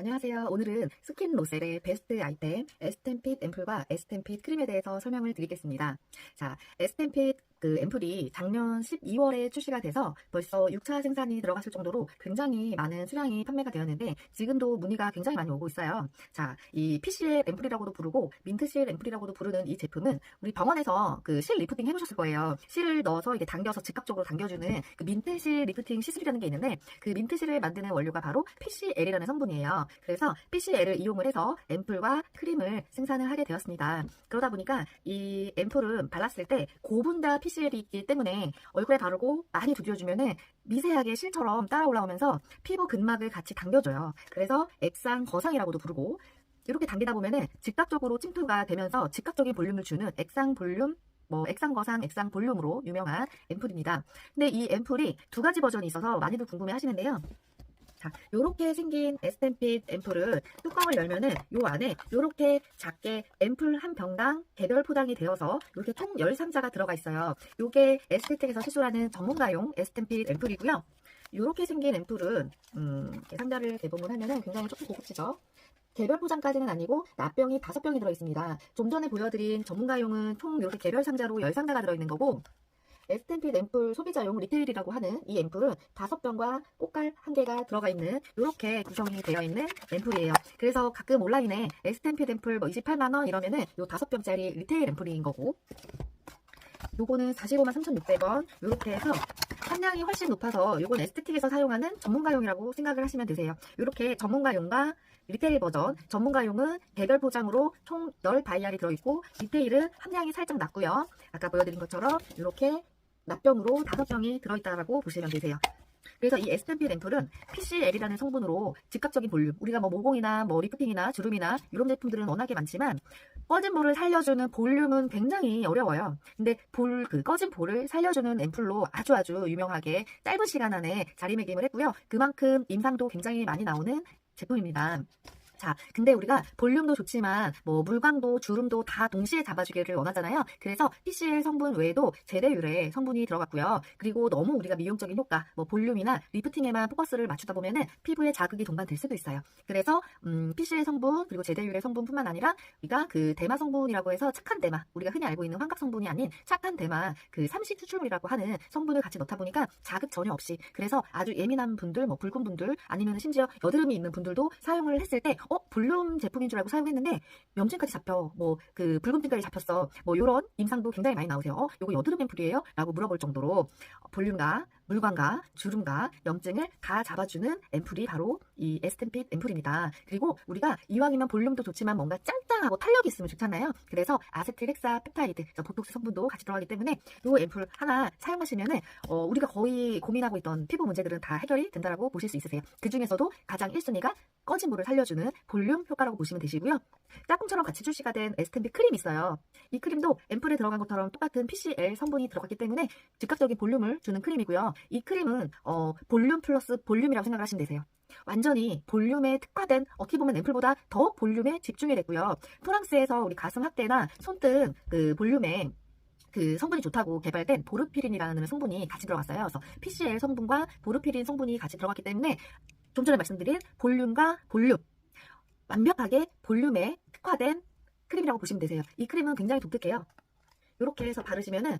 안녕하세요. 오늘은 스킨 로셀의 베스트 아이템 에스템핏 앰플과 에스템핏 크림에 대해서 설명을 드리겠습니다. 자, 에스템핏 그 앰플이 작년 12월에 출시가 돼서 벌써 6차 생산이 들어갔을 정도로 굉장히 많은 수량이 판매가 되었는데 지금도 문의가 굉장히 많이 오고 있어요. 자, 이 PCL 앰플이라고도 부르고 민트실 앰플이라고도 부르는 이 제품은 우리 병원에서 그 실 리프팅 해보셨을 거예요. 실을 넣어서 이게 당겨서 즉각적으로 당겨주는 그 민트실 리프팅 시술이라는 게 있는데 그 민트실을 만드는 원료가 바로 PCL이라는 성분이에요. 그래서 PCL을 이용을 해서 앰플과 크림을 생산을 하게 되었습니다. 그러다 보니까 이 앰플은 발랐을 때 고분자 PCL 이 있기 때문에 얼굴에 바르고 많이 두드려주면은 미세하게 실처럼 따라 올라오면서 피부 근막을 같이 당겨줘요. 그래서 액상 거상이라고도 부르고 이렇게 당기다 보면은 즉각적으로 침투가 되면서 즉각적인 볼륨을 주는 액상 볼륨 뭐 액상거상, 액상 볼륨으로 유명한 앰플입니다. 근데 이 앰플이 두 가지 버전이 있어서 많이들 궁금해 하시는데요. 자, 요렇게 생긴 에스템핏 앰플을 뚜껑을 열면은 요 안에 요렇게 작게 앰플 한 병당 개별 포장이 되어서 이렇게 총 10상자가 들어가 있어요. 요게 에스테텍에서 시술하는 전문가용 에스템핏 앰플이고요. 요렇게 생긴 앰플은 음, 상자를 개봉을 하면은 굉장히 조금 고급지죠. 개별 포장까지는 아니고 납병이 5병이 들어있습니다. 좀 전에 보여드린 전문가용은 총 이렇게 개별 상자로 10상자가 들어있는 거고 에스템핏 앰플 소비자용 리테일이라고 하는 이 앰플은 5병과 꽃갈 1개가 들어가 있는 이렇게 구성이 되어 있는 앰플이에요. 그래서 가끔 온라인에 에스템핏 앰플 뭐 28만원 이러면은 요 5병짜리 리테일 앰플인 거고 요거는 45만 3,600원 이렇게 해서 함량이 훨씬 높아서 요건 에스테틱에서 사용하는 전문가용이라고 생각을 하시면 되세요. 이렇게 전문가용과 리테일 버전, 전문가용은 개별 포장으로 총 10바이알이 들어있고 리테일은 함량이 살짝 낮고요. 아까 보여드린 것처럼 이렇게 납병으로 5병이 들어있다고 보시면 되세요. 그래서 이 에스템피 앰플은 PCL이라는 성분으로 즉각적인 볼륨, 우리가 뭐 모공이나 뭐 리프팅이나 주름이나 이런 제품들은 워낙에 많지만 꺼진 볼을 살려주는 볼륨은 굉장히 어려워요. 근데 볼, 그 꺼진 볼을 살려주는 앰플로 아주 아주 유명하게 짧은 시간 안에 자리매김을 했고요. 그만큼 임상도 굉장히 많이 나오는 제품입니다. 자, 근데 우리가 볼륨도 좋지만 뭐 물광도 주름도 다 동시에 잡아주기를 원하잖아요. 그래서 PCL 성분 외에도 제대 유래 성분이 들어갔고요. 그리고 너무 우리가 미용적인 효과, 뭐 볼륨이나 리프팅에만 포커스를 맞추다 보면은 피부에 자극이 동반될 수도 있어요. 그래서 음, PCL 성분 그리고 제대 유래 성분뿐만 아니라 우리가 그 대마 성분이라고 해서 착한 대마, 우리가 흔히 알고 있는 환각 성분이 아닌 착한 대마 그 삼식 추출물이라고 하는 성분을 같이 넣다 보니까 자극 전혀 없이 그래서 아주 예민한 분들, 뭐 붉은 분들 아니면 심지어 여드름이 있는 분들도 사용을 했을 때 어, 볼륨 제품인 줄 알고 사용했는데 염증까지 잡혀. 뭐 그 붉은빛까지 잡혔어. 뭐 요런 임상도 굉장히 많이 나오세요. 어, 요거 여드름 앰플이에요? 라고 물어볼 정도로 볼륨과 물광과 주름과 염증을 다 잡아주는 앰플이 바로 이 에스템핏 앰플입니다. 그리고 우리가 이왕이면 볼륨도 좋지만 뭔가 짱짱하고 탄력이 있으면 좋잖아요. 그래서 아세틸 헥사 펩타이드, 보톡스 성분도 같이 들어가기 때문에 이 앰플 하나 사용하시면은 어, 우리가 거의 고민하고 있던 피부 문제들은 다 해결이 된다라고 보실 수 있으세요. 그 중에서도 가장 1순위가 꺼진 물을 살려주는 볼륨 효과라고 보시면 되시고요. 짝꿍처럼 같이 출시가 된 에스템핏 크림 있어요. 이 크림도 앰플에 들어간 것처럼 똑같은 PCL 성분이 들어갔기 때문에 즉각적인 볼륨을 주는 크림이고요. 이 크림은 어, 볼륨 플러스 볼륨이라고 생각을 하시면 되세요. 완전히 볼륨에 특화된 어떻게 보면 앰플보다 더 볼륨에 집중이 됐고요. 프랑스에서 우리 가슴 확대나 손등 그 볼륨에 그 성분이 좋다고 개발된 보르피린이라는 성분이 같이 들어갔어요. 그래서 PCL 성분과 보르피린 성분이 같이 들어갔기 때문에 좀 전에 말씀드린 볼륨과 볼륨 완벽하게 볼륨에 특화된 크림이라고 보시면 되세요. 이 크림은 굉장히 독특해요. 이렇게 해서 바르시면은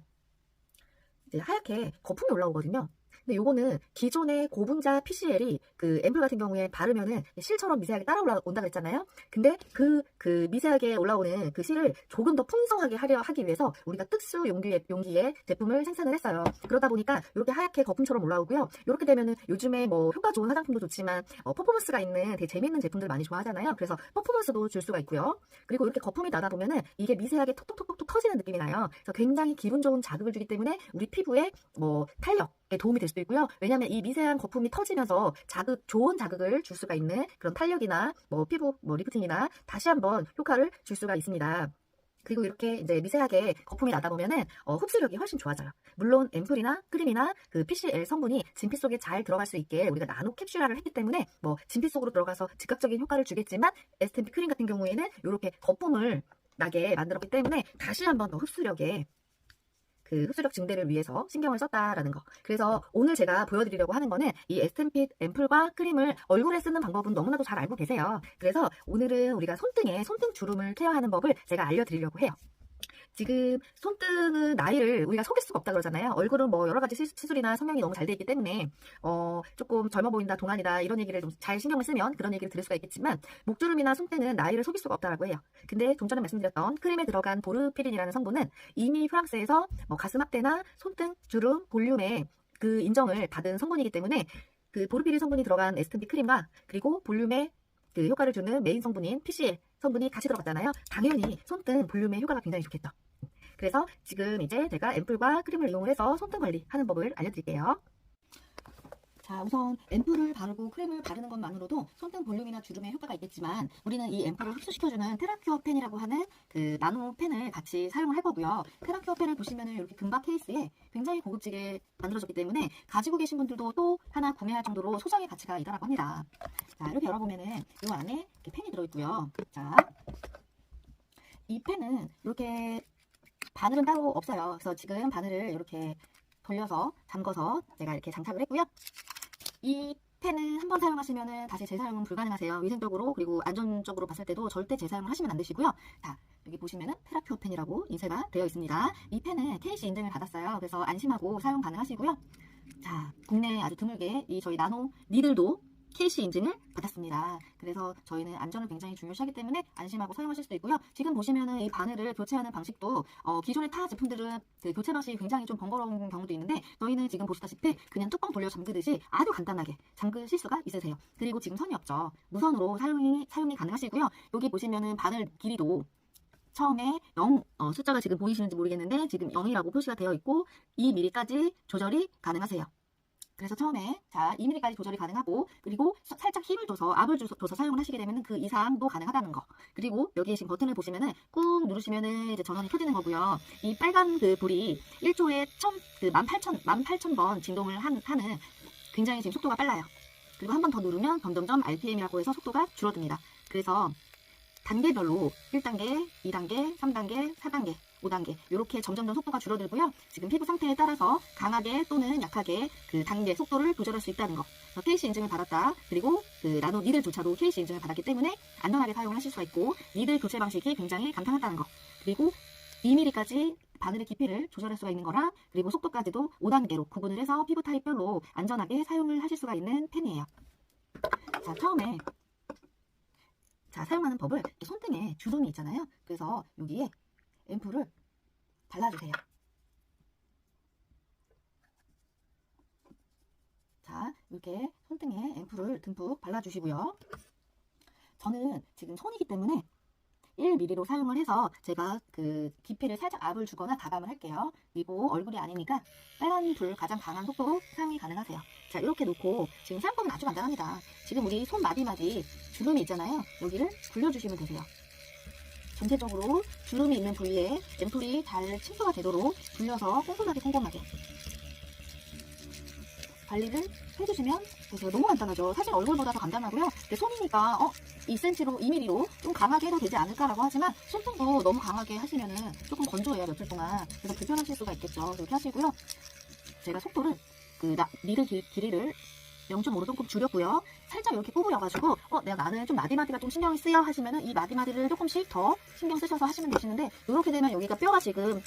이제 하얗게 거품이 올라오거든요. 근데 요거는 기존의 고분자 PCL이 그 앰플 같은 경우에 바르면은 실처럼 미세하게 따라 올라온다 그랬잖아요. 근데 그, 그 미세하게 올라오는 그 실을 조금 더 풍성하게 하려 하기 위해서 우리가 특수 용기에, 용기에 제품을 생산을 했어요. 그러다 보니까 이렇게 하얗게 거품처럼 올라오고요. 이렇게 되면은 요즘에 뭐 효과 좋은 화장품도 좋지만 어, 퍼포먼스가 있는 되게 재밌는 제품들 많이 좋아하잖아요. 그래서 퍼포먼스도 줄 수가 있고요. 그리고 이렇게 거품이 나다 보면은 이게 미세하게 톡톡톡톡 터지는 느낌이 나요. 그래서 굉장히 기분 좋은 자극을 주기 때문에 우리 피부에 뭐 탄력에 도움이 될 수도 있고요. 왜냐하면 이 미세한 거품이 터지면서 자극 좋은 자극을 줄 수가 있는 그런 탄력이나 뭐 피부 뭐 리프팅이나 다시 한번 효과를 줄 수가 있습니다. 그리고 이렇게 이제 미세하게 거품이 나다 보면은 어, 흡수력이 훨씬 좋아져요. 물론 앰플이나 크림이나 그 PCL 성분이 진피 속에 잘 들어갈 수 있게 우리가 나노 캡슐화를 했기 때문에 뭐 진피 속으로 들어가서 즉각적인 효과를 주겠지만 에스템피 크림 같은 경우에는 이렇게 거품을 나게 만들었기 때문에 다시 한번 더 흡수력에 그 흡수력 증대를 위해서 신경을 썼다라는 거. 그래서 오늘 제가 보여드리려고 하는 거는 이 에스텐핏 앰플과 크림을 얼굴에 쓰는 방법은 너무나도 잘 알고 계세요. 그래서 오늘은 우리가 손등에 손등 주름을 케어하는 법을 제가 알려드리려고 해요. 지금 손등은 나이를 우리가 속일 수가 없다 그러잖아요. 얼굴은 뭐 여러 가지 시- 시술이나 성형이 너무 잘 돼 있기 때문에 어 조금 젊어 보인다, 동안이다 이런 얘기를 좀 잘 신경을 쓰면 그런 얘기를 들을 수가 있겠지만 목주름이나 손등은 나이를 속일 수가 없다라고 해요. 근데 좀 전에 말씀드렸던 크림에 들어간 보르피린이라는 성분은 이미 프랑스에서 뭐 가슴 확대나 손등 주름 볼륨에 그 인정을 받은 성분이기 때문에 그 보르피린 성분이 들어간 에스텐비 크림과 그리고 볼륨에 그 효과를 주는 메인 성분인 PCL 성분이 같이 들어갔잖아요. 당연히 손등 볼륨에 효과가 굉장히 좋겠죠. 그래서 지금 이제 제가 앰플과 크림을 이용해서 손등 관리하는 법을 알려드릴게요. 자, 우선 앰플을 바르고 크림을 바르는 것만으로도 손등 볼륨이나 주름에 효과가 있겠지만 우리는 이 앰플을 흡수시켜주는 테라큐어 펜이라고 하는 그 나노 펜을 같이 사용을 할 거고요. 테라큐어 펜을 보시면은 이렇게 금박 케이스에 굉장히 고급지게 만들어졌기 때문에 가지고 계신 분들도 또 하나 구매할 정도로 소장의 가치가 있다라고 합니다. 자, 이렇게 열어보면은 이 안에 펜이 들어있고요. 자, 이 펜은 이렇게 바늘은 따로 없어요. 그래서 지금 바늘을 이렇게 돌려서 잠궈서 제가 이렇게 장착을 했고요. 이 펜은 한 번 사용하시면은 다시 재사용은 불가능하세요. 위생적으로 그리고 안전적으로 봤을 때도 절대 재사용을 하시면 안 되시고요. 자, 여기 보시면은 테라큐어 펜이라고 인쇄가 되어 있습니다. 이 펜은 KC 인증을 받았어요. 그래서 안심하고 사용 가능하시고요. 자, 국내에 아주 드물게 이 저희 나노 니들도 KC 인증을 받았습니다. 그래서 저희는 안전을 굉장히 중요시하기 때문에 안심하고 사용하실 수도 있고요. 지금 보시면은 이 바늘을 교체하는 방식도 어, 기존의 타 제품들은 그 교체 방식이 굉장히 좀 번거로운 경우도 있는데 저희는 지금 보시다시피 그냥 뚜껑 돌려 잠그듯이 아주 간단하게 잠그실 수가 있으세요. 그리고 지금 선이 없죠. 무선으로 사용이 사용이 가능하시고요. 여기 보시면은 바늘 길이도 처음에 0 어, 숫자가 지금 보이시는지 모르겠는데 지금 0이라고 표시가 되어 있고 2mm까지 조절이 가능하세요. 그래서 처음에 자 2mm까지 조절이 가능하고 그리고 서- 살짝 힘을 줘서 압을 주- 줘서 사용을 하시게 되면 그 이상도 가능하다는 거. 그리고 여기에 지금 버튼을 보시면은 꾹 누르시면은 이제 전원이 켜지는 거고요. 이 빨간 그 불이 1초에 천, 그18,000 18,000번 진동을 한, 하는 굉장히 지금 속도가 빨라요. 그리고 한 번 더 누르면 점점점 RPM이라고 해서 속도가 줄어듭니다. 그래서 단계별로 1단계, 2단계, 3단계, 4단계, 5단계 이렇게 점점점 속도가 줄어들고요. 지금 피부 상태에 따라서 강하게 또는 약하게 그 단계 속도를 조절할 수 있다는 거. KC 인증을 받았다. 그리고 그 나노 니들조차도 KC 인증을 받았기 때문에 안전하게 사용을 하실 수가 있고 니들 교체 방식이 굉장히 간편하다는 거. 그리고 2mm까지 바늘의 깊이를 조절할 수가 있는 거라 그리고 속도까지도 5단계로 구분을 해서 피부 타입별로 안전하게 사용을 하실 수가 있는 펜이에요. 자 처음에 자 사용하는 법을 손등에 주름이 있잖아요. 그래서 여기에 앰플을 발라주세요. 자, 이렇게 손등에 앰플을 듬뿍 발라주시고요. 저는 지금 손이기 때문에 1mm로 사용을 해서 제가 그 깊이를 살짝 압을 주거나 가감을 할게요. 그리고 얼굴이 아니니까 빨간 불 가장 강한 속도로 사용이 가능하세요. 자, 이렇게 놓고 지금 사용법은 아주 간단합니다. 지금 우리 손 마디마디 주름이 있잖아요. 여기를 굴려주시면 되세요. 전체적으로 주름이 있는 부위에 앰플이 잘 침투가 되도록 굴려서 꼼꼼하게 꼼꼼하게 관리를 해주시면 되세요. 너무 간단하죠. 사실 얼굴보다 더 간단하고요. 근데 손이니까 어 2cm로 2mm로 좀 강하게 해도 되지 않을까라고 하지만 손등도 너무 강하게 하시면은 조금 건조해요 며칠 동안. 그래서 불편하실 수가 있겠죠. 그렇게 하시고요. 제가 속도를 그 나, 니를 길, 길이를 0.5로 조금 줄였고요. 살짝 이렇게 구부려가지고 어 내가 나는 좀 마디마디가 좀 신경이 쓰여 하시면은 이 마디마디를 조금씩 더 신경 쓰셔서 하시면 되시는데 이렇게 되면 여기가 뼈가 지금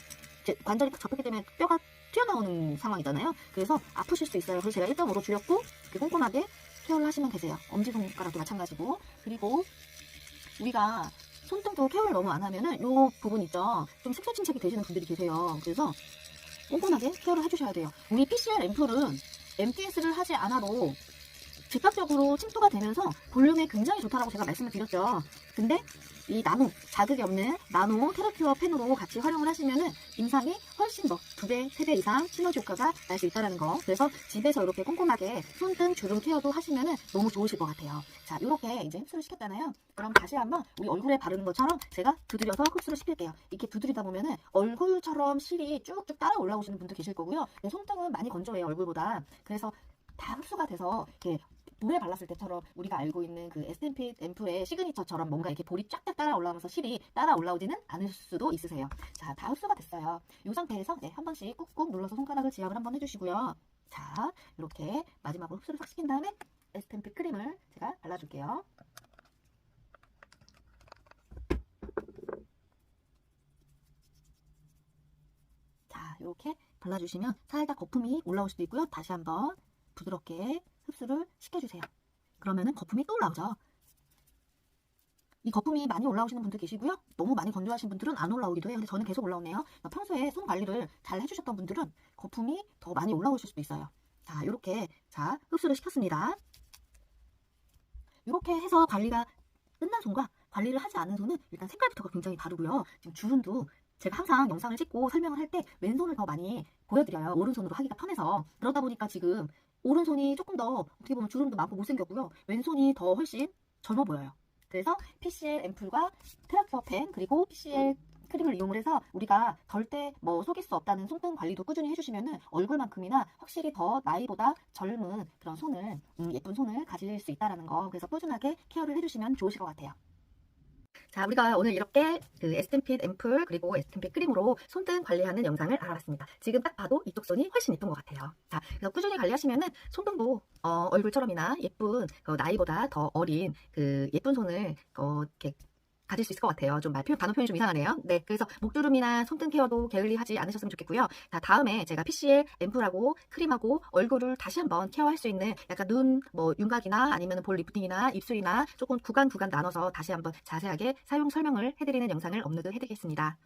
관절이 접혔기 때문에 뼈가 튀어나오는 상황이잖아요. 그래서 아프실 수 있어요. 그래서 제가 1.5로 줄였고 이렇게 꼼꼼하게 케어를 하시면 되세요. 엄지손가락도 마찬가지고 그리고 우리가 손등도 케어를 너무 안 하면은 요 부분 있죠. 좀 색소 침착이 되시는 분들이 계세요. 그래서 꼼꼼하게 케어를 해주셔야 돼요. 우리 PCR 앰플은 MTS를 하지 않아도 즉각적으로 침투가 되면서 볼륨에 굉장히 좋다라고 제가 말씀을 드렸죠. 근데 이 나노, 자극이 없는 나노 테라큐어 펜으로 같이 활용을 하시면은 임상이 훨씬 더 두 배, 세 배 이상 시너지 효과가 날 수 있다는 거. 그래서 집에서 이렇게 꼼꼼하게 손등 주름 케어도 하시면은 너무 좋으실 것 같아요. 자, 이렇게 이제 흡수를 시켰잖아요. 그럼 다시 한번 우리 얼굴에 바르는 것처럼 제가 두드려서 흡수를 시킬게요. 이렇게 두드리다 보면은 얼굴처럼 실이 쭉쭉 따라 올라오시는 분도 계실 거고요. 손등은 많이 건조해요, 얼굴보다. 그래서 다 흡수가 돼서 이렇게 볼에 발랐을 때처럼 우리가 알고 있는 그 에스텐핏 앰플의 시그니처처럼 뭔가 이렇게 볼이 쫙쫙 따라 올라오면서 실이 따라 올라오지는 않을 수도 있으세요. 자, 다 흡수가 됐어요. 이 상태에서 네, 한 번씩 꾹꾹 눌러서 손가락을 지압을 한번 해주시고요. 자, 이렇게 마지막으로 흡수를 싹 시킨 다음에 에스텐핏 크림을 제가 발라줄게요. 자, 이렇게 발라주시면 살짝 거품이 올라올 수도 있고요. 다시 한번 부드럽게 흡수를 시켜주세요. 그러면은 거품이 또 올라오죠. 이 거품이 많이 올라오시는 분들 계시고요. 너무 많이 건조하신 분들은 안 올라오기도 해요. 근데 저는 계속 올라오네요. 평소에 손 관리를 잘 해주셨던 분들은 거품이 더 많이 올라오실 수도 있어요. 자, 이렇게 자 흡수를 시켰습니다. 이렇게 해서 관리가 끝난 손과 관리를 하지 않은 손은 일단 색깔부터가 굉장히 다르고요. 지금 주름도 제가 항상 영상을 찍고 설명을 할 때 왼손을 더 많이 보여드려요. 오른손으로 하기가 편해서 그러다 보니까 지금 오른손이 조금 더 어떻게 보면 주름도 많고 못생겼고요. 왼손이 더 훨씬 젊어 보여요. 그래서 PCL 앰플과 트라큐어 펜 그리고 PCL 크림을 이용을 해서 우리가 절대 뭐 속일 수 없다는 손등 관리도 꾸준히 해주시면은 얼굴만큼이나 확실히 더 나이보다 젊은 그런 손을 음, 예쁜 손을 가질 수 있다라는 거 그래서 꾸준하게 케어를 해주시면 좋으실 것 같아요. 자, 우리가 오늘 이렇게 그 에스텐핏 앰플 그리고 에스텐핏 크림으로 손등 관리하는 영상을 알아봤습니다. 지금 딱 봐도 이쪽 손이 훨씬 예쁜 것 같아요. 자, 그래서 꾸준히 관리하시면은 손등도 어, 얼굴처럼이나 예쁜 어, 나이보다 더 어린 그 예쁜 손을 어, 이렇게 가질 수 있을 것 같아요. 좀 말 표현, 단어 표현이 좀 이상하네요. 네, 그래서 목주름이나 손등 케어도 게을리하지 않으셨으면 좋겠고요. 자, 다음에 제가 PCL 앰플하고 크림하고 얼굴을 다시 한번 케어할 수 있는 약간 눈, 뭐 윤곽이나 아니면 볼 리프팅이나 입술이나 조금 구간 구간 나눠서 다시 한번 자세하게 사용 설명을 해드리는 영상을 업로드 해드리겠습니다.